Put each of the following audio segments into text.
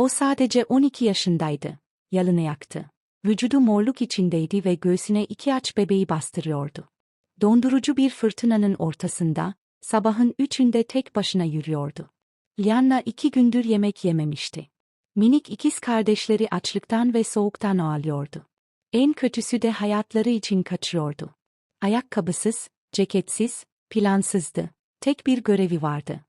O sadece 12 yaşındaydı. Yalını yaktı. Vücudu morluk içindeydi ve göğsüne iki aç bebeği bastırıyordu. Dondurucu bir fırtınanın ortasında, sabahın üçünde tek başına yürüyordu. Lianna iki gündür yemek yememişti. Minik ikiz kardeşleri açlıktan ve soğuktan ağlıyordu. En kötüsü de hayatları için kaçıyordu. Ayakkabısız, ceketsiz, plansızdı. Tek bir görevi vardı.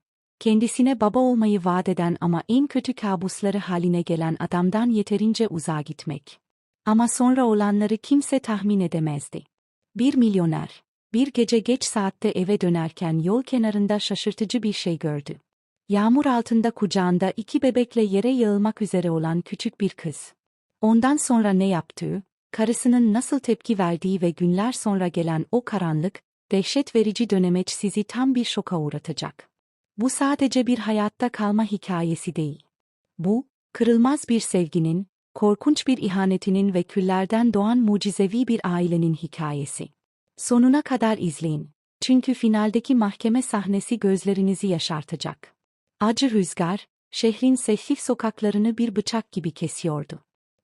Kendisine baba olmayı vaat eden ama en kötü kabusları haline gelen adamdan yeterince uzağa gitmek. Ama sonra olanları kimse tahmin edemezdi. Bir milyoner, bir gece geç saatte eve dönerken yol kenarında şaşırtıcı bir şey gördü. Yağmur altında kucağında iki bebekle yere yığılmak üzere olan küçük bir kız. Ondan sonra ne yaptığı, karısının nasıl tepki verdiği ve günler sonra gelen o karanlık, dehşet verici dönemeç sizi tam bir şoka uğratacak. Bu sadece bir hayatta kalma hikayesi değil. Bu, kırılmaz bir sevginin, korkunç bir ihanetinin ve küllerden doğan mucizevi bir ailenin hikayesi. Sonuna kadar izleyin. Çünkü finaldeki mahkeme sahnesi gözlerinizi yaşartacak. Acı rüzgar, şehrin sessiz sokaklarını bir bıçak gibi kesiyordu.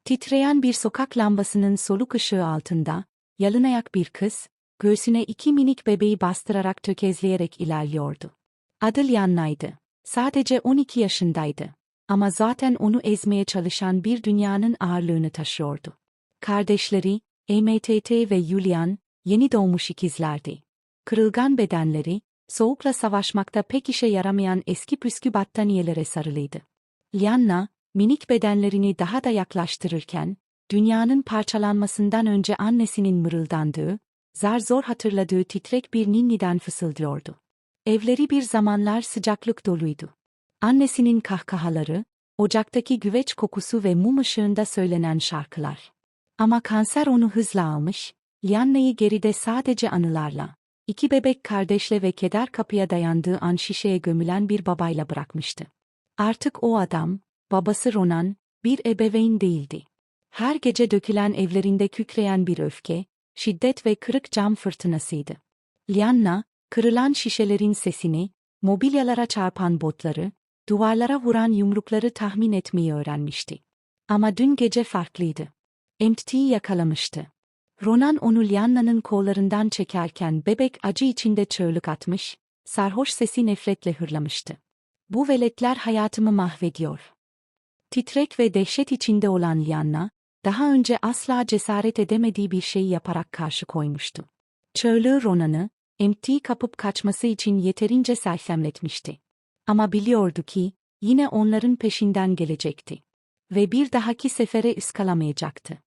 Titreyen bir sokak lambasının soluk ışığı altında, yalın ayak bir kız, göğsüne iki minik bebeği bastırarak tökezleyerek ilerliyordu. Adı Lianna'ydı. Sadece 12 yaşındaydı. Ama zaten onu ezmeye çalışan bir dünyanın ağırlığını taşıyordu. Kardeşleri, MTT ve Julian, yeni doğmuş ikizlerdi. Kırılgan bedenleri, soğukla savaşmakta pek işe yaramayan eski püskü battaniyelere sarılıydı. Lianna, minik bedenlerini daha da yaklaştırırken, dünyanın parçalanmasından önce annesinin mırıldandığı, zar zor hatırladığı titrek bir ninniden fısıldıyordu. Evleri bir zamanlar sıcaklık doluydu. Annesinin kahkahaları, ocaktaki güveç kokusu ve mum ışığında söylenen şarkılar. Ama kanser onu hızla almış, Lianna'yı geride sadece anılarla, iki bebek kardeşle ve keder kapıya dayandığı an şişeye gömülen bir babayla bırakmıştı. Artık o adam, babası Ronan, bir ebeveyn değildi. Her gece dökülen evlerinde kükreyen bir öfke, şiddet ve kırık cam fırtınasıydı. Lianna, kırılan şişelerin sesini, mobilyalara çarpan botları, duvarlara vuran yumrukları tahmin etmeyi öğrenmişti. Ama dün gece farklıydı. Empty'yi yakalamıştı. Ronan onu Lianna'nın kollarından çekerken bebek acı içinde çığlık atmış, sarhoş sesi nefretle hırlamıştı. Bu veletler hayatımı mahvediyor. Titrek ve dehşet içinde olan Lianna, daha önce asla cesaret edemediği bir şeyi yaparak karşı koymuştu. Çığlığı Ronan'ı, Empty'yi kapıp kaçması için yeterince sersemletmişti. Ama biliyordu ki, yine onların peşinden gelecekti. Ve bir dahaki sefere ıskalamayacaktı.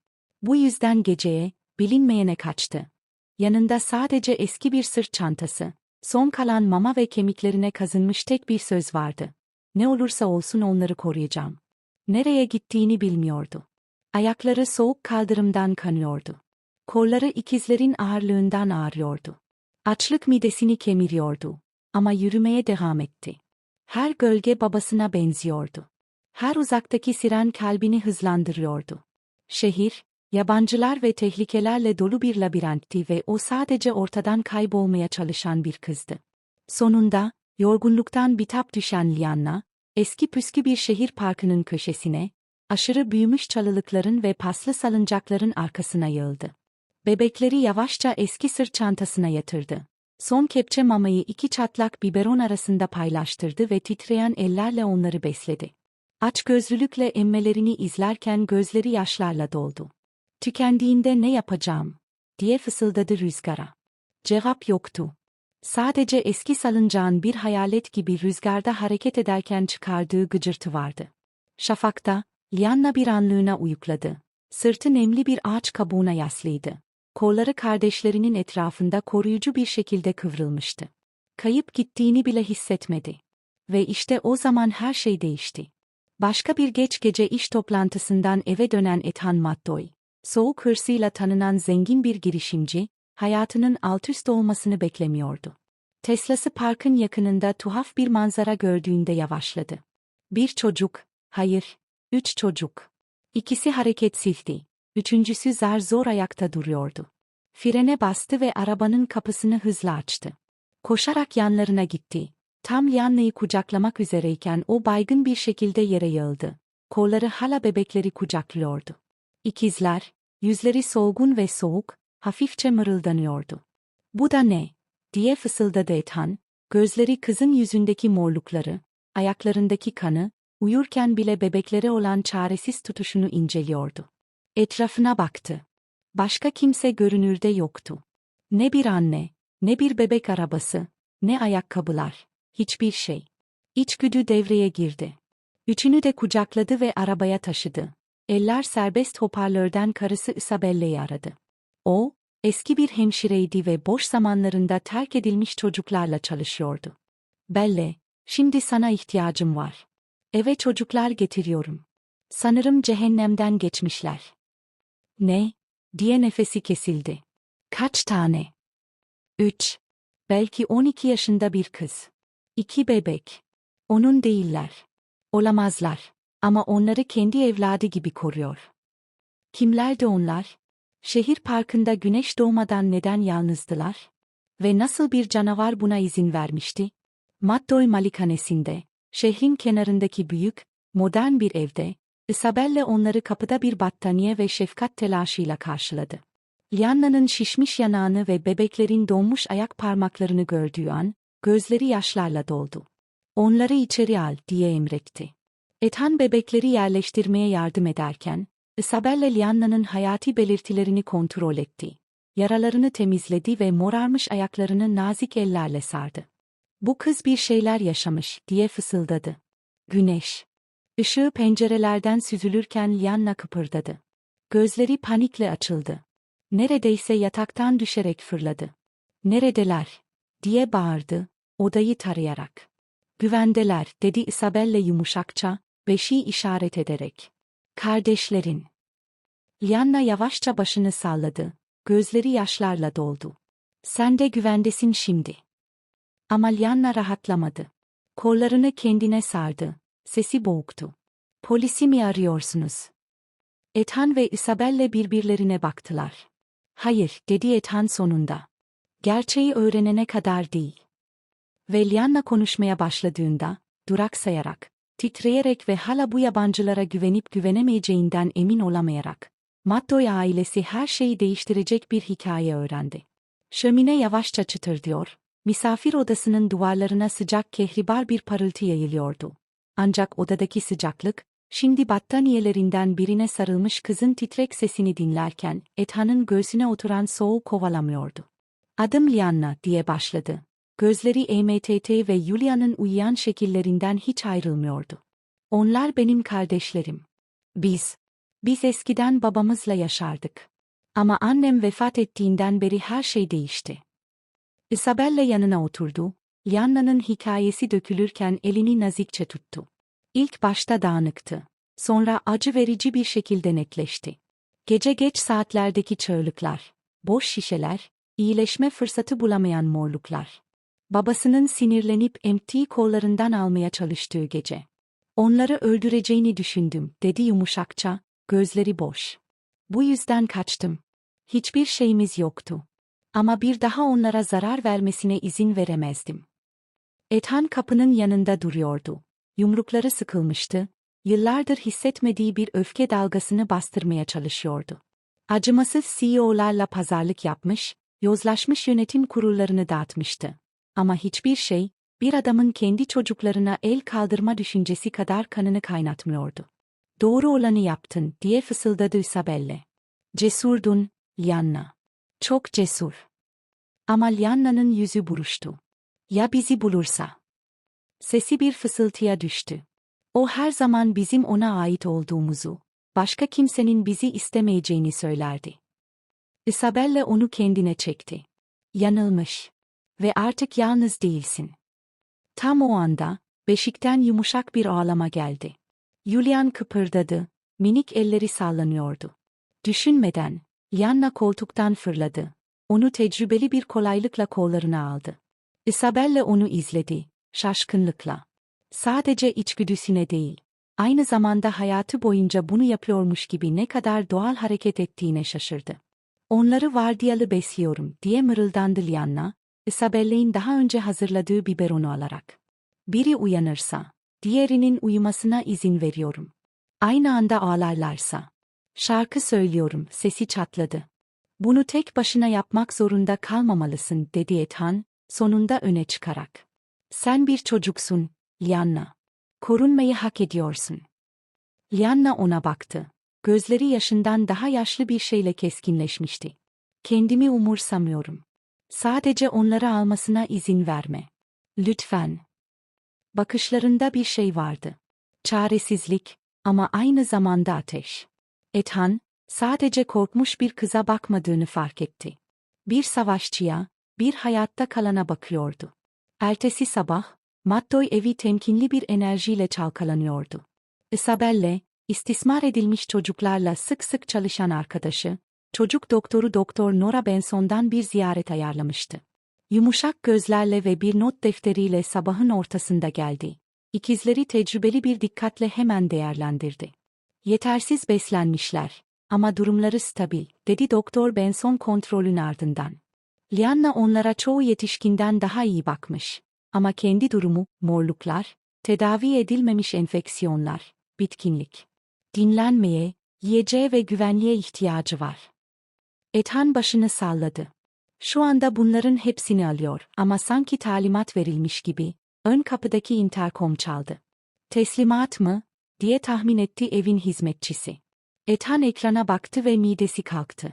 Bu yüzden geceye, bilinmeyene kaçtı. Yanında sadece eski bir sırt çantası, son kalan mama ve kemiklerine kazınmış tek bir söz vardı. Ne olursa olsun onları koruyacağım. Nereye gittiğini bilmiyordu. Ayakları soğuk kaldırımdan kanıyordu. Kolları ikizlerin ağırlığından ağrıyordu. Açlık midesini kemiriyordu. Ama yürümeye devam etti. Her gölge babasına benziyordu. Her uzaktaki siren kalbini hızlandırıyordu. Şehir, yabancılar ve tehlikelerle dolu bir labirentti ve o sadece ortadan kaybolmaya çalışan bir kızdı. Sonunda, yorgunluktan bitap düşen Lianna, eski püskü bir şehir parkının köşesine, aşırı büyümüş çalılıkların ve paslı salıncakların arkasına yığıldı. Bebekleri yavaşça eski sırt çantasına yatırdı. Son kepçe mamayı iki çatlak biberon arasında paylaştırdı ve titreyen ellerle onları besledi. Aç gözlülükle emmelerini izlerken gözleri yaşlarla doldu. Tükendiğinde ne yapacağım? diye fısıldadı rüzgara. Cevap yoktu. Sadece eski salıncağın bir hayalet gibi rüzgarda hareket ederken çıkardığı gıcırtı vardı. Şafakta, Lianna bir anlığına uyukladı. Sırtı nemli bir ağaç kabuğuna yaslıydı. Kolları kardeşlerinin etrafında koruyucu bir şekilde kıvrılmıştı. Kayıp gittiğini bile hissetmedi. Ve işte o zaman her şey değişti. Başka bir geç gece iş toplantısından eve dönen Ethan Mattoy, soğuk hırsıyla tanınan zengin bir girişimci, hayatının altüst olmasını beklemiyordu. Tesla'sı parkın yakınında tuhaf bir manzara gördüğünde yavaşladı. Bir çocuk, hayır, üç çocuk. İkisi hareketsizdi. Üçüncüsü zar zor ayakta duruyordu. Frene bastı ve arabanın kapısını hızla açtı. Koşarak yanlarına gitti. Tam Lianna'yı kucaklamak üzereyken o baygın bir şekilde yere yığıldı. kolları hala bebekleri kucaklıyordu. İkizler, yüzleri solgun ve soğuk, hafifçe mırıldanıyordu. Bu da ne? diye fısıldadı Ethan, gözleri kızın yüzündeki morlukları, ayaklarındaki kanı, uyurken bile bebeklere olan çaresiz tutuşunu inceliyordu. Etrafına baktı. Başka kimse görünürde yoktu. Ne bir anne, ne bir bebek arabası, ne ayakkabılar, hiçbir şey. İçgüdü devreye girdi. Üçünü de kucakladı ve arabaya taşıdı. Eller serbest hoparlörden karısı Isabelle'yi aradı. O, eski bir hemşireydi ve boş zamanlarında terk edilmiş çocuklarla çalışıyordu. Belle, şimdi sana ihtiyacım var. Eve çocuklar getiriyorum. Sanırım cehennemden geçmişler. Ne? diye nefesi kesildi. Kaç tane? Üç. Belki on iki yaşında bir kız. İki bebek. Onun değiller. Olamazlar. Ama onları kendi evladı gibi koruyor. Kimlerdi onlar? Şehir parkında güneş doğmadan neden yalnızdılar? Ve nasıl bir canavar buna izin vermişti? Mattoy malikanesinde, şehrin kenarındaki büyük, modern bir evde, Isabelle onları kapıda bir battaniye ve şefkat telaşıyla karşıladı. Lianna'nın şişmiş yanağını ve bebeklerin donmuş ayak parmaklarını gördüğü an, gözleri yaşlarla doldu. Onları içeri al, diye emretti. Ethan bebekleri yerleştirmeye yardım ederken, Isabella Lianna'nın hayati belirtilerini kontrol etti. Yaralarını temizledi ve morarmış ayaklarını nazik ellerle sardı. Bu kız bir şeyler yaşamış, diye fısıldadı. Güneş. Işığı pencerelerden süzülürken Lianna kıpırdadı. Gözleri panikle açıldı. Neredeyse yataktan düşerek fırladı. Neredeler? diye bağırdı, odayı tarayarak. Güvendeler, dedi Isabelle yumuşakça, beşi işaret ederek. Kardeşlerin. Lianna yavaşça başını salladı, gözleri yaşlarla doldu. Sen de güvendesin şimdi. Ama Lianna rahatlamadı. Kollarını kendine sardı, sesi boğuktu. Polisi mi arıyorsunuz? Ethan ve Isabelle birbirlerine baktılar. Hayır, dedi Ethan sonunda. Gerçeği öğrenene kadar değil. Ve konuşmaya başladığında, duraksayarak, titreyerek ve hala bu yabancılara güvenip güvenemeyeceğinden emin olamayarak, Mattoy ailesi her şeyi değiştirecek bir hikaye öğrendi. Şömine yavaşça çıtırdıyor, misafir odasının duvarlarına sıcak kehribar bir parıltı yayılıyordu. Ancak odadaki sıcaklık, şimdi battaniyelerinden birine sarılmış kızın titrek sesini dinlerken, Ethan'ın göğsüne oturan soğuğu kovalamıyordu. Adım Lianna diye başladı. Gözleri EMTT ve Julia'nın uyuyan şekillerinden hiç ayrılmıyordu. Onlar benim kardeşlerim. Biz, biz eskiden babamızla yaşardık. Ama annem vefat ettiğinden beri her şey değişti. Isabella yanına oturdu, Lianna'nın hikayesi dökülürken elini nazikçe tuttu. İlk başta dağınıktı. Sonra acı verici bir şekilde netleşti. Gece geç saatlerdeki çığlıklar, boş şişeler, iyileşme fırsatı bulamayan morluklar. Babasının sinirlenip emtiği kollarından almaya çalıştığı gece. Onları öldüreceğini düşündüm, dedi yumuşakça, gözleri boş. Bu yüzden kaçtım. Hiçbir şeyimiz yoktu. Ama bir daha onlara zarar vermesine izin veremezdim. Ethan kapının yanında duruyordu. Yumrukları sıkılmıştı, yıllardır hissetmediği bir öfke dalgasını bastırmaya çalışıyordu. Acımasız CEO'larla pazarlık yapmış, yozlaşmış yönetim kurullarını dağıtmıştı. Ama hiçbir şey, bir adamın kendi çocuklarına el kaldırma düşüncesi kadar kanını kaynatmıyordu. Doğru olanı yaptın, diye fısıldadı Isabelle. Cesurdun, Lianna. Çok cesur. Ama Lianna'nın yüzü buruştu. Ya bizi bulursa? Sesi bir fısıltıya düştü. O her zaman bizim ona ait olduğumuzu, başka kimsenin bizi istemeyeceğini söylerdi. Isabella onu kendine çekti. Yanılmış. Ve artık yalnız değilsin. Tam o anda, beşikten yumuşak bir ağlama geldi. Julian kıpırdadı, minik elleri sallanıyordu. Düşünmeden, Yanna koltuktan fırladı. Onu tecrübeli bir kolaylıkla kollarına aldı. Isabella onu izledi, şaşkınlıkla. Sadece içgüdüsüne değil, aynı zamanda hayatı boyunca bunu yapıyormuş gibi ne kadar doğal hareket ettiğine şaşırdı. Onları vardiyalı besliyorum diye mırıldandı Lianna, Isabelle'in daha önce hazırladığı biberonu alarak. Biri uyanırsa, diğerinin uyumasına izin veriyorum. Aynı anda ağlarlarsa. Şarkı söylüyorum, sesi çatladı. Bunu tek başına yapmak zorunda kalmamalısın, dedi Ethan, sonunda öne çıkarak. Sen bir çocuksun, Lianna. Korunmayı hak ediyorsun. Lianna ona baktı. Gözleri yaşından daha yaşlı bir şeyle keskinleşmişti. Kendimi umursamıyorum. Sadece onları almasına izin verme. Lütfen. Bakışlarında bir şey vardı. Çaresizlik ama aynı zamanda ateş. Ethan, sadece korkmuş bir kıza bakmadığını fark etti. Bir savaşçıya, bir hayatta kalana bakıyordu. Ertesi sabah, Mattoy evi temkinli bir enerjiyle çalkalanıyordu. Isabelle, istismar edilmiş çocuklarla sık sık çalışan arkadaşı, çocuk doktoru Doktor Nora Benson'dan bir ziyaret ayarlamıştı. Yumuşak gözlerle ve bir not defteriyle sabahın ortasında geldi. İkizleri tecrübeli bir dikkatle hemen değerlendirdi. Yetersiz beslenmişler ama durumları stabil, dedi Doktor Benson kontrolün ardından. Lianna onlara çoğu yetişkinden daha iyi bakmış. Ama kendi durumu, morluklar, tedavi edilmemiş enfeksiyonlar, bitkinlik. Dinlenmeye, yiyeceğe ve güvenliğe ihtiyacı var. Ethan başını salladı. Şu anda bunların hepsini alıyor ama sanki talimat verilmiş gibi, ön kapıdaki interkom çaldı. Teslimat mı? diye tahmin etti evin hizmetçisi. Ethan ekrana baktı ve midesi kalktı.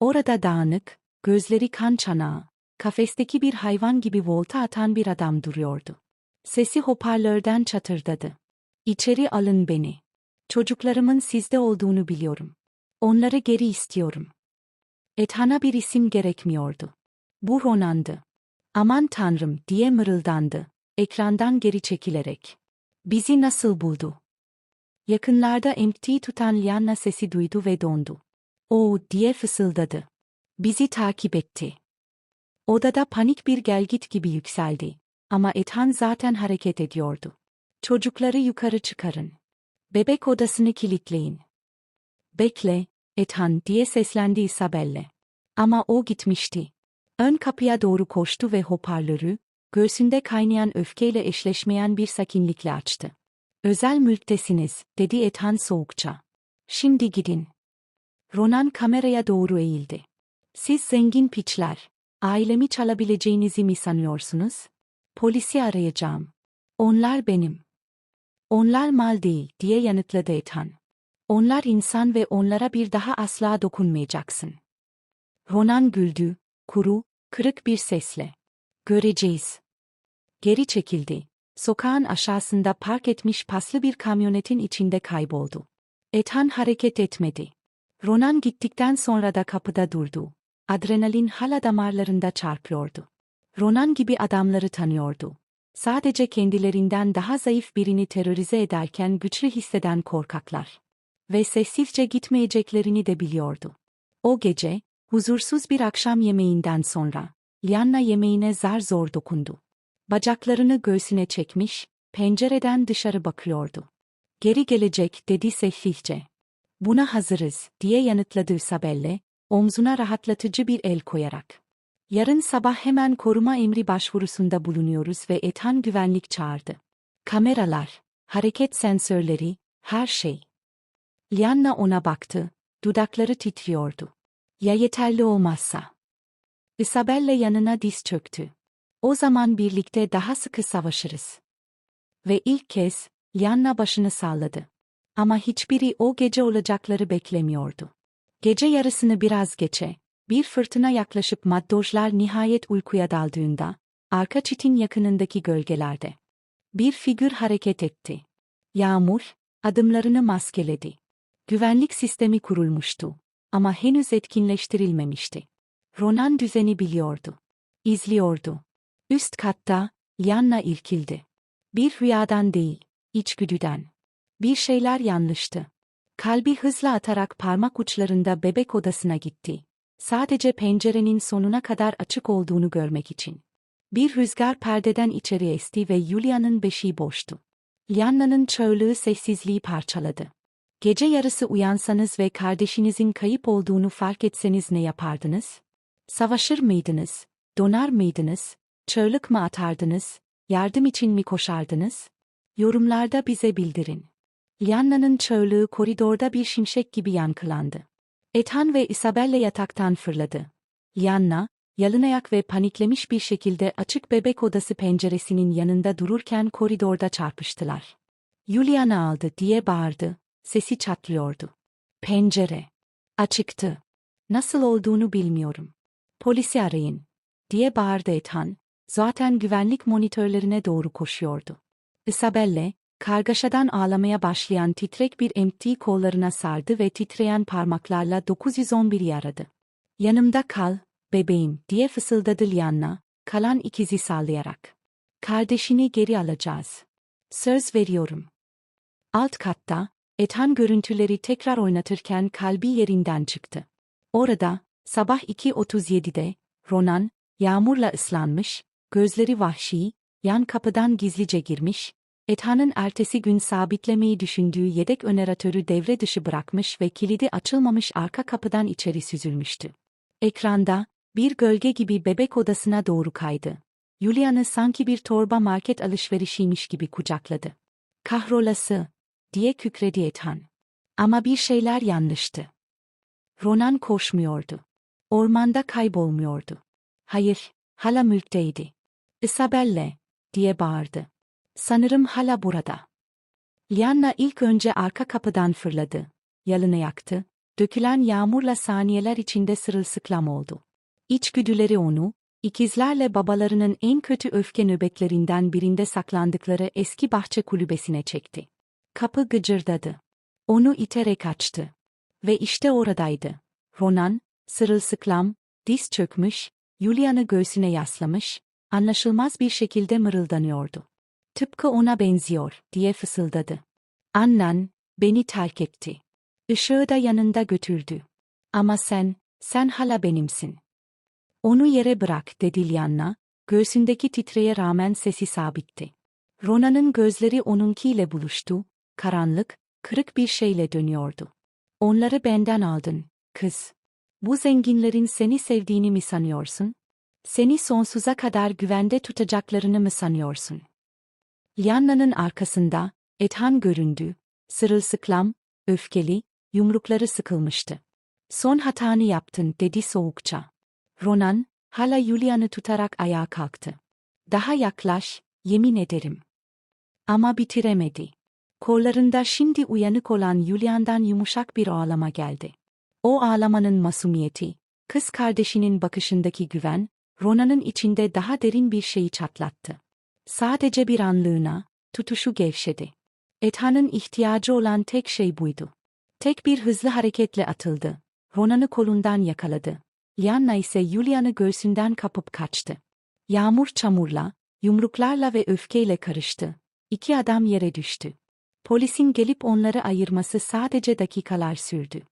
Orada dağınık, gözleri kan çanağı, kafesteki bir hayvan gibi volta atan bir adam duruyordu. Sesi hoparlörden çatırdadı. İçeri alın beni. Çocuklarımın sizde olduğunu biliyorum. Onları geri istiyorum. Ethan'a bir isim gerekmiyordu. Bu Ronan'dı. Aman tanrım diye mırıldandı, ekrandan geri çekilerek. Bizi nasıl buldu? Yakınlarda empty tutan Lianna sesi duydu ve dondu. O diye fısıldadı. Bizi takip etti. Odada panik bir gelgit gibi yükseldi. Ama Ethan zaten hareket ediyordu. Çocukları yukarı çıkarın. Bebek odasını kilitleyin. Bekle, Ethan diye seslendi Isabelle. Ama o gitmişti. Ön kapıya doğru koştu ve hoparlörü, göğsünde kaynayan öfkeyle eşleşmeyen bir sakinlikle açtı. Özel mülktesiniz, dedi Ethan soğukça. Şimdi gidin. Ronan kameraya doğru eğildi. Siz zengin piçler, ailemi çalabileceğinizi mi sanıyorsunuz? Polisi arayacağım. Onlar benim. Onlar mal değil, diye yanıtladı Ethan. Onlar insan ve onlara bir daha asla dokunmayacaksın. Ronan güldü, kuru, kırık bir sesle. Göreceğiz. Geri çekildi. Sokağın aşağısında park etmiş paslı bir kamyonetin içinde kayboldu. Ethan hareket etmedi. Ronan gittikten sonra da kapıda durdu. Adrenalin hala damarlarında çarpıyordu. Ronan gibi adamları tanıyordu. Sadece kendilerinden daha zayıf birini terörize ederken güçlü hisseden korkaklar. Ve sessizce gitmeyeceklerini de biliyordu. O gece, huzursuz bir akşam yemeğinden sonra, Lianna yemeğine zar zor dokundu. Bacaklarını göğsüne çekmiş, pencereden dışarı bakıyordu. Geri gelecek dedi sessizce. Buna hazırız, diye yanıtladı Isabelle, omzuna rahatlatıcı bir el koyarak. Yarın sabah hemen koruma emri başvurusunda bulunuyoruz ve Ethan güvenlik çağırdı. Kameralar, hareket sensörleri, her şey. Lianna ona baktı, dudakları titriyordu. Ya yeterli olmazsa? Isabelle yanına diz çöktü. O zaman birlikte daha sıkı savaşırız. Ve ilk kez, Lianna başını salladı. Ama hiçbiri o gece olacakları beklemiyordu. Gece yarısını biraz geçe, bir fırtına yaklaşıp maddojlar nihayet uykuya daldığında, arka çitin yakınındaki gölgelerde. Bir figür hareket etti. Yağmur, adımlarını maskeledi. Güvenlik sistemi kurulmuştu. Ama henüz etkinleştirilmemişti. Ronan düzeni biliyordu. İzliyordu. Üst katta, Lianna irkildi. Bir rüyadan değil, içgüdüden. Bir şeyler yanlıştı. Kalbi hızla atarak parmak uçlarında bebek odasına gitti. Sadece pencerenin sonuna kadar açık olduğunu görmek için. Bir rüzgar perdeden içeri esti ve Julia'nın beşiği boştu. Lianna'nın çığlığı sessizliği parçaladı. Gece yarısı uyansanız ve kardeşinizin kayıp olduğunu fark etseniz ne yapardınız? Savaşır mıydınız? Donar mıydınız? Çığlık mı atardınız? Yardım için mi koşardınız? Yorumlarda bize bildirin. Lianna'nın çığlığı koridorda bir şimşek gibi yankılandı. Ethan ve Isabelle yataktan fırladı. Lianna, yalınayak ve paniklemiş bir şekilde açık bebek odası penceresinin yanında dururken koridorda çarpıştılar. Juliana aldı diye bağırdı, sesi çatlıyordu. Pencere. Açıktı. Nasıl olduğunu bilmiyorum. Polisi arayın, diye bağırdı Ethan, zaten güvenlik monitörlerine doğru koşuyordu. Isabelle, kargaşadan ağlamaya başlayan titrek bir MT kollarına sardı ve titreyen parmaklarla 911'i aradı. Yanımda kal, bebeğim, diye fısıldadı Lianna, kalan ikizi sallayarak. Kardeşini geri alacağız. Söz veriyorum. Alt katta, Ethan görüntüleri tekrar oynatırken kalbi yerinden çıktı. Orada, sabah 2.37'de, Ronan, yağmurla ıslanmış, gözleri vahşi, yan kapıdan gizlice girmiş, Ethan'ın ertesi gün sabitlemeyi düşündüğü yedek öneratörü devre dışı bırakmış ve kilidi açılmamış arka kapıdan içeri süzülmüştü. Ekranda, bir gölge gibi bebek odasına doğru kaydı. Julian'ı sanki bir torba market alışverişiymiş gibi kucakladı. Kahrolası, diye kükredi Ethan. Ama bir şeyler yanlıştı. Ronan koşmuyordu. Ormanda kaybolmuyordu. Hayır, hala mülkteydi. Isabelle, diye bağırdı. Sanırım hala burada. Lianna ilk önce arka kapıdan fırladı. Yalını yaktı. Dökülen yağmurla saniyeler içinde sırılsıklam oldu. İçgüdüleri onu, ikizlerle babalarının en kötü öfke nöbetlerinden birinde saklandıkları eski bahçe kulübesine çekti. Kapı gıcırdadı. Onu iterek açtı. Ve işte oradaydı. Ronan, sırılsıklam, diz çökmüş, Julian'ı göğsüne yaslamış, anlaşılmaz bir şekilde mırıldanıyordu. Tıpkı ona benziyor, diye fısıldadı. Annen, beni terk etti. Işığı da yanında götürdü. Ama sen, sen hala benimsin. Onu yere bırak, dedi Lianna, göğsündeki titreye rağmen sesi sabitti. Rona'nın gözleri onunkiyle buluştu, karanlık, kırık bir şeyle dönüyordu. Onları benden aldın, kız. Bu zenginlerin seni sevdiğini mi sanıyorsun? Seni sonsuza kadar güvende tutacaklarını mı sanıyorsun? Lianna'nın arkasında, Ethan göründü, sırılsıklam, öfkeli, yumrukları sıkılmıştı. Son hatanı yaptın, dedi soğukça. Ronan, hala Julian'ı tutarak ayağa kalktı. Daha yaklaş, yemin ederim. Ama bitiremedi. Kollarında şimdi uyanık olan Julian'dan yumuşak bir ağlama geldi. O ağlamanın masumiyeti, kız kardeşinin bakışındaki güven, Rona'nın içinde daha derin bir şeyi çatlattı. Sadece bir anlığına, tutuşu gevşedi. Ethan'ın ihtiyacı olan tek şey buydu. Tek bir hızlı hareketle atıldı. Ronan'ı kolundan yakaladı. Lianna ise Julian'ı göğsünden kapıp kaçtı. Yağmur çamurla, yumruklarla ve öfkeyle karıştı. İki adam yere düştü. Polisin gelip onları ayırması sadece dakikalar sürdü.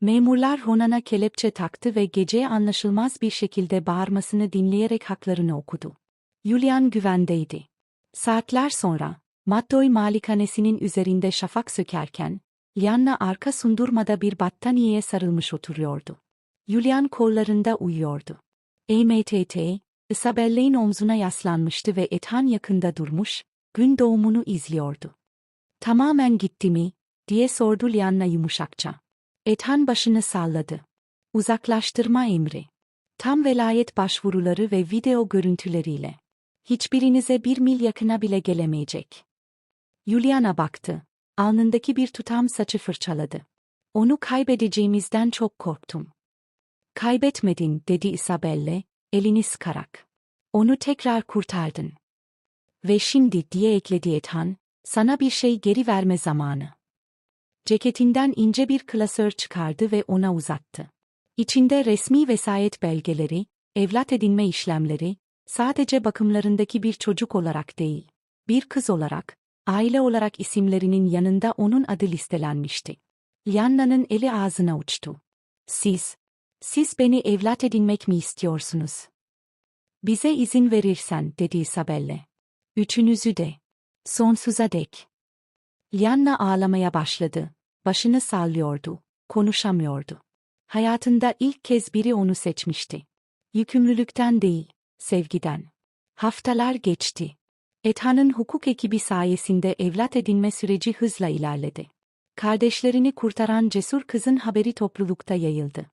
Memurlar Ronan'a kelepçe taktı ve geceye anlaşılmaz bir şekilde bağırmasını dinleyerek haklarını okudu. Julian güvendeydi. Saatler sonra, Mattoy malikanesinin üzerinde şafak sökerken, Lianna arka sundurmada bir battaniyeye sarılmış oturuyordu. Julian kollarında uyuyordu. EMTT, Isabelle'in omzuna yaslanmıştı ve Ethan yakında durmuş, gün doğumunu izliyordu. Tamamen gitti mi, diye sordu Lianna yumuşakça. Ethan başını salladı. Uzaklaştırma emri. Tam velayet başvuruları ve video görüntüleriyle. Hiçbirinize bir mil yakına bile gelemeyecek. Juliana baktı. Alnındaki bir tutam saçı fırçaladı. Onu kaybedeceğimizden çok korktum. Kaybetmedin, dedi Isabelle, elini sıkarak. Onu tekrar kurtardın. Ve şimdi, diye ekledi Ethan, sana bir şey geri verme zamanı. Ceketinden ince bir klasör çıkardı ve ona uzattı. İçinde resmi vesayet belgeleri, evlat edinme işlemleri, sadece bakımlarındaki bir çocuk olarak değil, bir kız olarak, aile olarak isimlerinin yanında onun adı listelenmişti. Lianna'nın eli ağzına uçtu. Siz, siz beni evlat edinmek mi istiyorsunuz? Bize izin verirsen, dedi Isabelle. Üçünüzü de. Sonsuza dek. Lianna ağlamaya başladı. Başını sallıyordu. Konuşamıyordu. Hayatında ilk kez biri onu seçmişti. Yükümlülükten değil, sevgiden. Haftalar geçti. Ethan'ın hukuk ekibi sayesinde evlat edinme süreci hızla ilerledi. Kardeşlerini kurtaran cesur kızın haberi toplulukta yayıldı.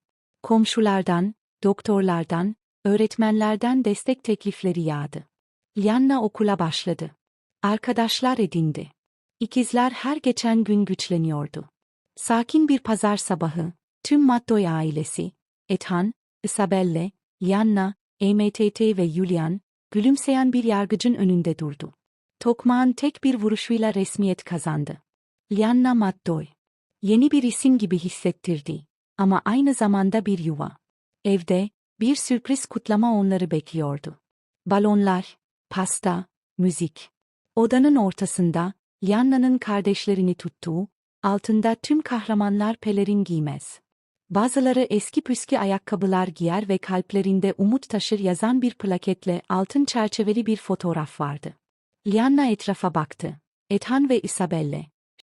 Komşulardan, doktorlardan, öğretmenlerden destek teklifleri yağdı. Lianna okula başladı. Arkadaşlar edindi. İkizler her geçen gün güçleniyordu. Sakin bir pazar sabahı, tüm Mattoy ailesi, Ethan, Isabelle, Lianna, EMTT ve Julian, gülümseyen bir yargıcın önünde durdu. Tokmağın tek bir vuruşuyla resmiyet kazandı. Lianna Mattoy. Yeni bir isim gibi hissettirdi. Ama aynı zamanda bir yuva. Evde, bir sürpriz kutlama onları bekliyordu. Balonlar, pasta, müzik. Odanın ortasında, Lianna'nın kardeşlerini tuttuğu, altında tüm kahramanlar pelerin giymez. Bazıları eski püskü ayakkabılar giyer ve kalplerinde umut taşır yazan bir plaketle altın çerçeveli bir fotoğraf vardı. Lianna etrafa baktı. Ethan ve Isabelle.